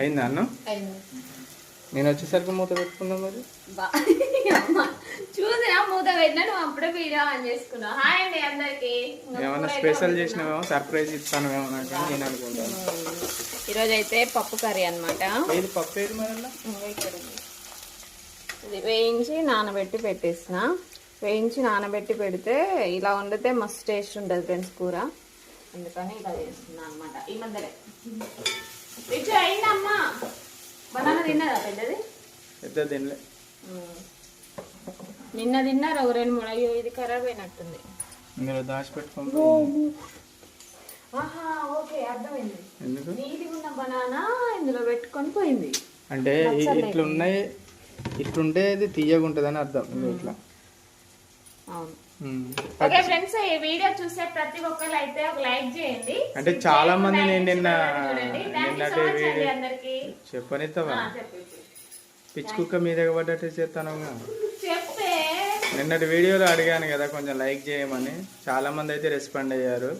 అయిందా అన్న? నేను వచ్చేసరికి మూత పెట్టుకుందాం మరి? చూసినా? మూత పెట్టినా నువ్వు అప్పుడే వీడియో ఆన్ చేసుకున్నావు. హాయ్ అండి అందరికి. ఏమన్నా స్పెషల్ చేసినావేమో సర్ప్రైజ్ ఇస్తాను నాకు నేను అనుకుంటాను. ఈరోజు అయితే పప్పు కర్రీ అనమాట ఏది పప్పు ఏది మరి? ఇది వేయించి నానబెట్టి పెట్టేసిన. వేయించి నానబెట్టి పెడితే ఇలా వండితే మస్తు టేస్ట్ ఉంటుంది ఫ్రెండ్స్ కూర. అందుకని ఇలా చేస్తున్నా అనమాట ఈ మధ్యలో. రిచు అయిందమ్మా? బనానా తిన్నదా పెద్దది? పెద్ద తినలే. నిన్న తిన్నారు? ఒక రెండు మూడు. అయ్యో ఇది ఖరాబ్ అయినట్టుంది. ఇందులో దాచిపెట్టుకోండి ఆహా ఓకే అర్థమైంది. ఎందుకు? నీటిగా ఉన్న బనానా ఇందులో పెట్టుకొని పోయింది. అంటే ఇట్లున్నాయి ఇట్లుంటే ఇది తీయగా ఉంటుందని అర్థం ఇట్లా. ఓకే ఫ్రెండ్స్ ఈ వీడియో చూసే ప్రతి ఒక్కరు అయితే ఒక లైక్ చేయండి. అంటే చాలా మంది నేను నిన్న చెప్పనిస్తావా పిచ్చి కుక్క మీద పడ్డట్టు చేస్తాను నిన్నటి వీడియోలో అడిగాను కదా కొంచెం లైక్ చేయమని. చాలా మంది అయితే రెస్పాండ్ అయ్యారు.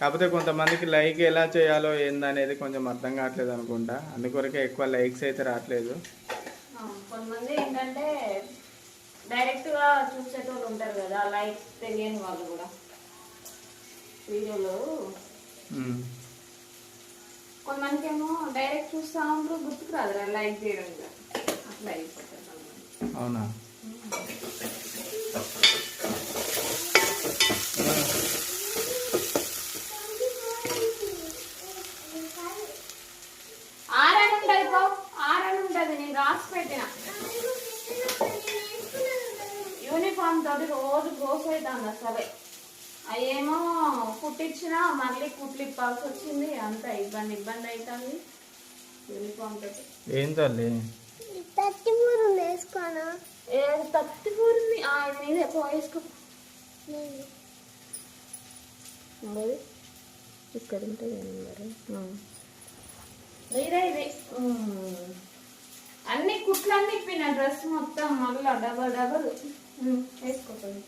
కాకపోతే కొంతమందికి లైక్ ఎలా చేయాలో ఏందనేది కొంచెం అర్థం కావట్లేదు అనుకుంటా. అందుకొరకే ఎక్కువ లైక్స్ అయితే రావట్లేదు. ఆ, కొంతమంది ఏంటంటే డైరెక్ట్గా చూసేటోళ్ళు ఉంటారు కదా లైక్ తెలియని వాళ్ళు కూడా వీడియోలో. కొంతమందికి ఏమో డైరెక్ట్ చూస్తా ఉంటారు గుర్తుకు రాదు లైక్ చేయడం. అట్లా అయిపోతారు. అవునా ఆరని ఉంటది పో ఆరని ఉంటది నేను రాసి పెట్టిన యూనిఫామ్ తోటి గోస్ అవుతుంది అసలే. అయ్యేమో కుట్టించినా మళ్ళీ కుట్లు ఇప్పాల్సి వచ్చింది అంత ఇబ్బంది ఇబ్బంది అవుతుంది యూనిఫామ్ తోటి. ఏం తల్లి? ఏది తత్తి పూరింది ఆ, ఇది నీదే ఎక్కువ వేసుకో. ఇక్కడ ఉంటుంది నెంబరు ఇదే ఇది. అన్ని కుట్లన్నీ ఇప్పిన డ్రెస్ మొత్తం మళ్ళా డబల్ డబల్. వేసుకోకండి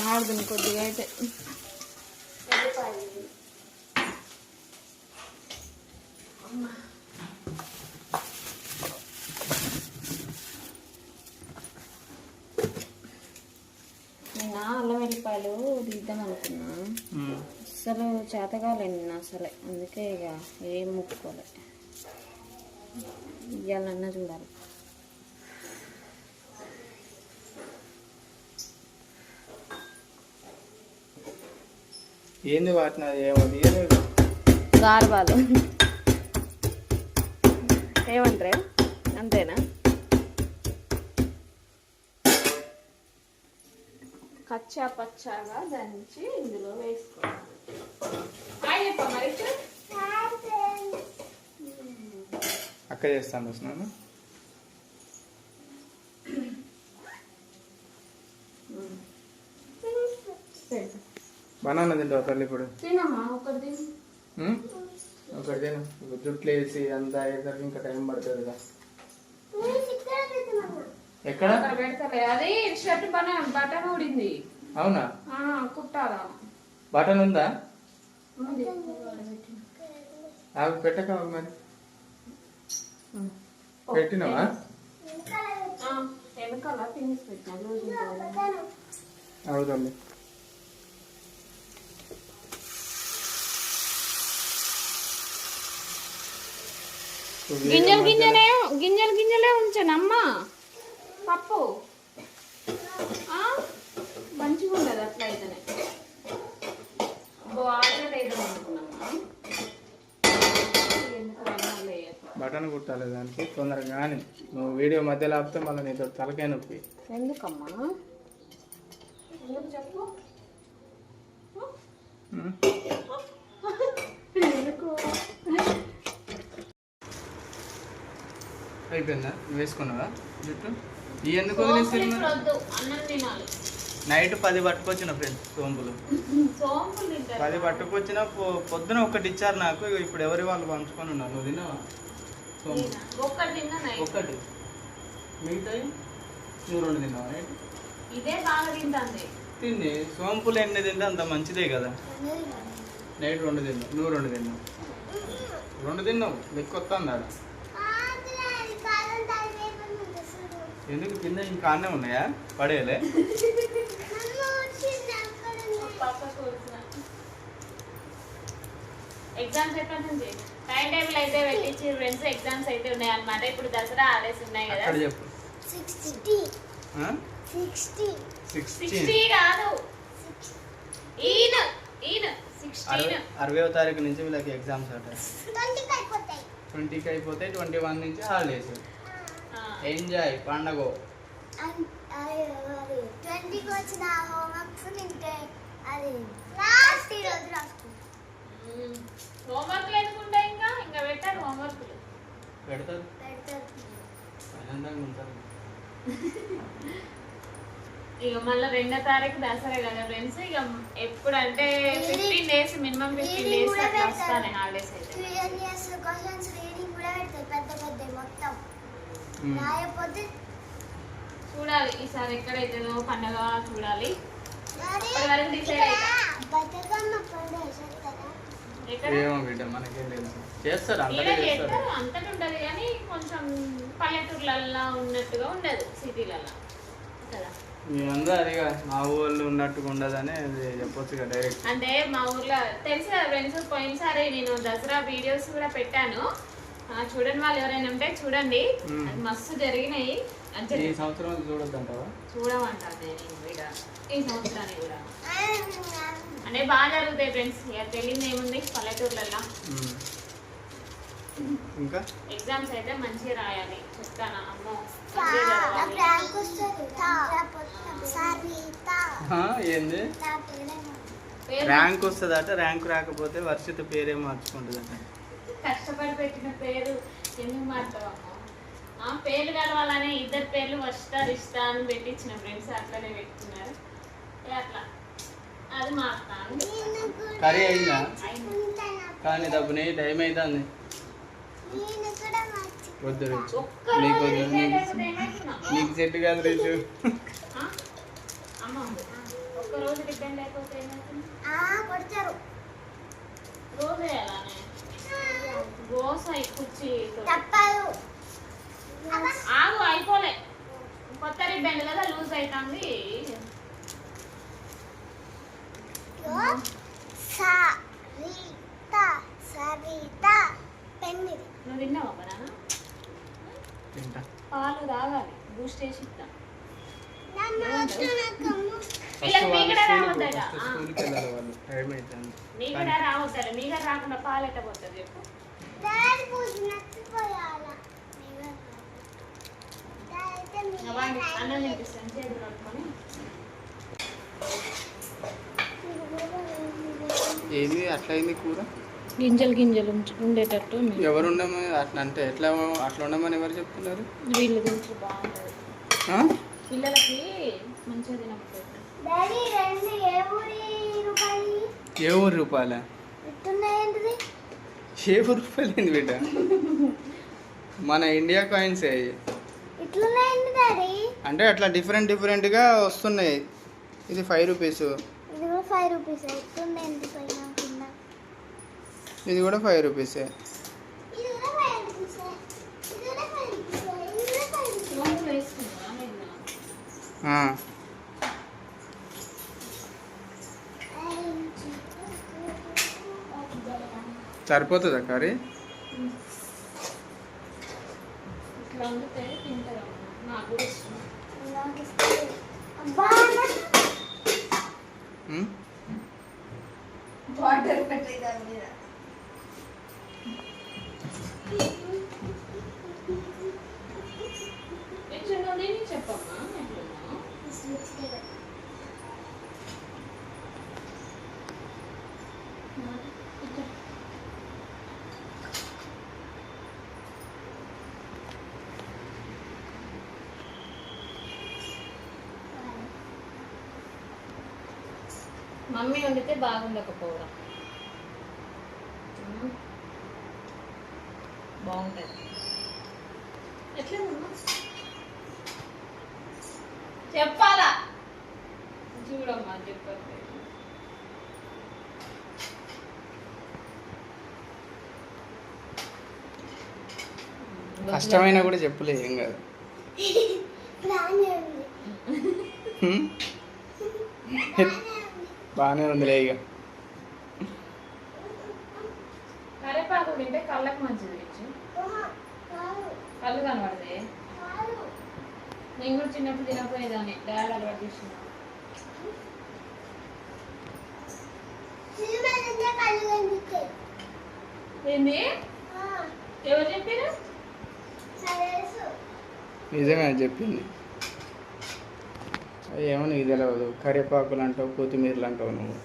మాడుతుంది కొద్దిగా అయితే. నేను అల్లం వెల్లిపాయలు తీద్దాం అనుకున్నా. అసలు చేతగాలేండి అసలే. అందుకే ఇక ఏం ముట్టుకోలే. ఇవ్వాలన్నా చూడాలి. ఏంది వాటిన ఏమో తీయలేదు గార్బాలు. ఏమంటారు? అంతేనా? కచ్చా పచ్చాగా దంచి ఇందులో వేసుకోవాలి హాయ్ చెప్పమ్మా మరి అక్క చేస్తాను వస్తున్నాను బనానా తింటావు తల్లి ఇప్పుడు ఒకటి తిను జుట్లు వేసి అంతా అయ్యేసరికి ఇంకా టైం పడుతుంది కదా ఎక్కడ అది షర్ట్ బటన్ ఊడింది అవునా కుట్టాలా బటన్ ఉందా. ఆగు పెట్టక మరి పెట్టినావా? గింజలు గింజలే గింజలు గింజలే ఉంచానమ్మా. పప్పు. ఆ? మంచిగా ఉండదు అట్లా అయితేనే బాగా అనుకున్నామా వేయకు. బటన్ కుట్టాలి దానికి. తొందరగా కానీ నువ్వు వీడియో మధ్యలో ఆపితే మళ్ళీ నీతో తలకాయ నొప్పి. ఎందుకమ్మా? చెప్పు అయిపోయిందా? నువ్వు వేసుకున్నావా జుట్టు? ఈ ఎందుకు నైట్ పది పట్టుకొచ్చిన ఫ్రెండ్స్ సోంపులు. పది పట్టుకొచ్చిన పొద్దున ఒకటి ఇచ్చారు నాకు ఇగో ఇప్పుడు ఎవరి వాళ్ళు పంచుకొని ఉన్నారు. నువ్వు తిన్నావా? ఒక్కటి తిన్నా నైట్. ఒకటి మిగతాయి? నువ్వు రెండు తిన్నావా? నైట్ ఇదే బాగా తింటుంది. తిండి. సోంపులు ఎన్ని తింటే అంత మంచిదే కదా. నైట్ రెండు తిన్నావు. నువ్వు రెండు తిన్నావు. రెండు తిన్నావు. లెక్క వస్తుంది ఆడ. ఎందుకు? కింద ఇంకా అన్నే ఉన్నాయా? పడేయలే. ఎగ్జామ్స్ ఎప్పటి నుంచి టైం టేబుల్ అయితే పెట్టించి ఫ్రెండ్స్ ఎగ్జామ్స్ అయితే ఉన్నాయి అన్నమాట ఇప్పుడు దసరా హాలిడేస్ ఉన్నాయి కదా. అక్కడ చెప్పు. సిక్స్టీ కాదు. అరవై సిక్స్టీన్ అరవయో తారీఖు నుంచి వీళ్ళకి ఎగ్జామ్స్ అట. ట్వంటీకి అయిపోతే ట్వంటీ వన్ నుంచి హాలిడేస్ ఎంజాయ్ పండగ. ట్వంటీకి వచ్చిన హోంవర్క్స్ నింటే అది లాస్ట్ రోజు హోంవర్క్లు ఎందుకుంటాయి ఇంకా ఇంకా పెట్టారు హోంవర్క్లు పెడతారు. పెడతారు ఆనందంగా ఉంటారు. ఇక మళ్ళీ రెండో తారీఖు దసరా కదా ఫ్రెండ్స్ ఇక ఎప్పుడంటే fifteen days minimum fifteen days అట్లా. వస్తాయి హాలిడేస్ అయితే. క్యూరియస్ క్వశ్చన్స్ రీడింగ్ కూడా పెడతారు పెద్ద పెద్ద మొత్తం. ఉమ్. రాయకపోతే చూడాలి ఈసారి ఎక్కడైతుందో పండగ చూడాలి. అప్పటి వరకు decide ఇక్కడ అవుతా. బతుకమ్మ పండుగ చేస్తారా? ఎక్కడ ఏమో బిడ్డ మనకేం లేదు చేస్తారు అందరూ అంతటి ఉంటది కానీ కొంచెం పల్లెటూర్లల్లో ఉన్నట్టుగా ఉండదు సిటీలలో కదా? అదిగా మా ఊళ్ళో ఉన్నట్టుగా ఉండదని చెప్పొచ్చు డైరెక్ట్ అంటే మా ఊర్లో తెలుసు ఫ్రెండ్స్ పోయినసారి నేను దసరా వీడియోస్ కూడా పెట్టాను. ఆ, చూడని వాళ్ళు ఎవరైనా ఉంటే చూడండి. అది మస్తు జరిగినాయి. అంటే ఈ సంవత్సరం చూడొద్దంటావా? కూడా. ఈ సంవత్సరాన్ని కూడా. అంటే బాగా జరుగుతాయి ఫ్రెండ్స్. ఇక తెలియదు ఏముంది పల్లెటూర్లలో. ఇంకా? ఎగ్జామ్స్ అయితే మంచిగా రాయాలి. చెప్తాను అమ్మో ఏంది? ర్యాంక్ వస్తుందట ర్యాంక్ రాకపోతే వర్షిత పేరే మార్చుకుంటుందట. కష్టపడి పెట్టిన పేరు ఎందుకు మారుతావమ్మా ఆ పేర్లు కలవాలని ఇద్దరు పేర్లు వర్షిత రిష్తా అని పెట్టించిన ఫ్రెండ్స్ అట్లనే పెట్టుకున్నారు. అట్లా? అది కూడా కర్రీ అయిందా. కానీ డబ్బుని టైం అవుతుంది వద్దు రిచు నీకు వద్దు. సెట్ కాదు రిచు ఒక్క రోజు డిపెండ్ అయిపోతే ఏమవుతుంది? ఆ, కొడతారు. రోజు వేయాలనే గోస కుర్చీ తప్పదు ఆగు అయిపోలే. కొత్త రిబ్బన్ కదా లూజ్ అవుతుంది సరిత సరిత పెన్నిది నువ్వు తిన్నావా బనానా? తింటా. పాలు తాగాలి బూస్ట్ వేసి ఇస్తా. మీగడ రావద్దాలి మీ కూడా రాకుండా పాలు ఎట్ట పోతుంది చెప్పు. అన్నం తినిపిస్తాను చేతులు ఏంది అట్లా అయింది కూర గింజలు గింజలు ఉండేటట్టు ఎవరు ఉండమని అట్లా అంటే ఎట్లా అట్లా ఉండమని ఎవరు చెప్తున్నారు? వీళ్ళు గురించి బాగుంటుంది? పిల్లలకి మంచిగా తినకపోతే. డాడీ రెండు ఏ ఊరి రూపాయలు? ఏ ఊరు రూపాయల? ఏ రూపాయలు ఏంది బిడ్డ? మన ఇండియా కాయిన్స్ అంటే అట్లా డిఫరెంట్ డిఫరెంట్గా వస్తున్నాయి. ఇది ఫైవ్ రూపీస్ ఇది కూడా ఫైవ్ రూపీస్ ఇట్లున్నాయండి పైన కింద ఇది కూడా ఫైవ్ రూపీసే ఇది కూడా ఫైవ్ రూపీస్ ఇది కూడా ఫైవ్ రూపీస్ ఇది కూడా ఫైవ్ రూపీస్ లోపల వేసుకున్నావా నిన్న? ఆ. సరిపోతుందా కర్రీ ఇట్లా వండితే తింటారు నాకు కూడా ఇష్టం అబ్బా ఉమ్? వాటర్ పెట్టే దాని మీద ఎట్లా తిని చెప్పమ్మా ఎట్లున్నావు? ఇట్లా. మమ్మీ వండితే బాగుండకపోవడం. బాగుంటుంది ఎట్లా ఉన్నా చెప్పాలా? చూడమ్మా చెప్పండి. కష్టమైనా కూడా చెప్పులే ఏం కాదు? బాగానే ఉందిలే ఇక కరేపాకు తింటే కళ్ళకి మంచిది కళ్ళు కనబడతాయి నేను కూడా చిన్నప్పుడు తినకపోయేదాన్ని డాడీ అలవాటు చేసిన ఏంది? ఎవరు చెప్పారు నిజమే చెప్పింది. ఏమో నీకు తెలియదు కరివేపాకులు అంటావు కొత్తిమీరలు అంటావు నువ్వు.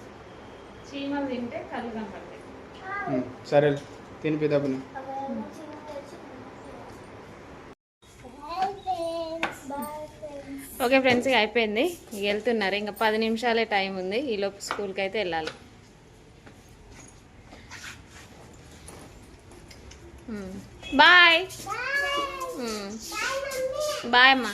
చీమలు తింటే కళ్ళు కనబడతాయి హ్మ్, సరే తినిపిదప్పుడు ఓకే ఫ్రెండ్స్ ఇక అయిపోయింది. ఇక వెళ్తున్నారు. ఇంకా పది నిమిషాలే టైం ఉంది. ఈ లోపు స్కూల్కి అయితే వెళ్ళాలి. బాయ్. బాయ్. అమ్మా